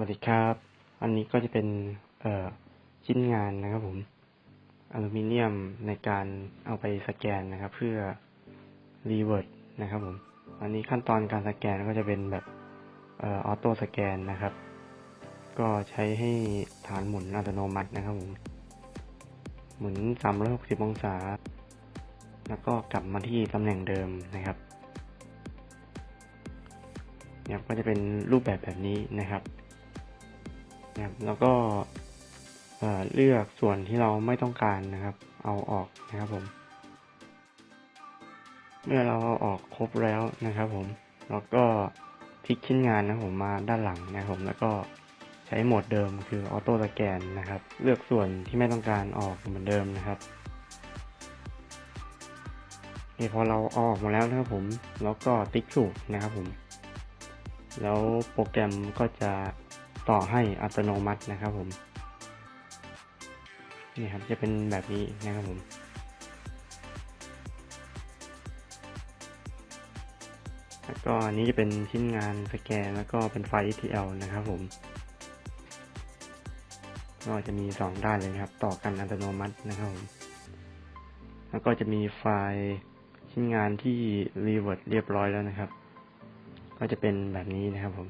วัสดีครับ อันนี้ก็จะเป็นเอ่อชิ้นงานนะครับผม อลูมิเนียมในการเอาไปสแกนนะครับ เพื่อรีเวิร์ดนะครับผม อันนี้ขั้นตอนการสแกนก็จะเป็นแบบเออโต้สแกนนะครับ ก็ใช้ให้ฐานหมุนอัตโนมัตินะครับผม หมุน 360 องศา แล้วก็กลับมาที่ตำแหน่งเดิมนะครับเนี่ยก็จะเป็นรูปแบบแบบนี้นะครับ นะครับแล้วก็เเลือกส่วนที่เราไม่ต้องการนะครับ เอาออกนะครับผม เมื่อเราเอาออกครบแล้วนะครับผมแล้วก็พลิกชิ้นงานนะผมมาด้านหลังนะครับผมแล้วก็ใช้โหมดเดิมคือออโต้สแกนนะครับ เลือกส่วนที่ไม่ต้องการออกเหมือนเดิมนะครับนี่พอเราเอาออกมาแล้วนะครับผม แล้วก็ติ๊กถูกนะครับผม แล้วโปรแกรมก็จะ ต่อให้อัตโนมัตินะครับผมนี่ครับจะเป็นแบบนี้นะครับผมแล้วก็อันนี้จะเป็นชิ้นงานสแกนแล้วก็เป็นไฟล์ ETL นะครับผมก็จะมีสองด้านเลยนะครับ ต่อกันอัตโนมัตินะครับผมแล้วก็จะมีไฟล์ชิ้นงานที่รีเวิร์ดเรียบร้อยแล้วนะครับ ก็จะเป็นแบบนี้นะครับผม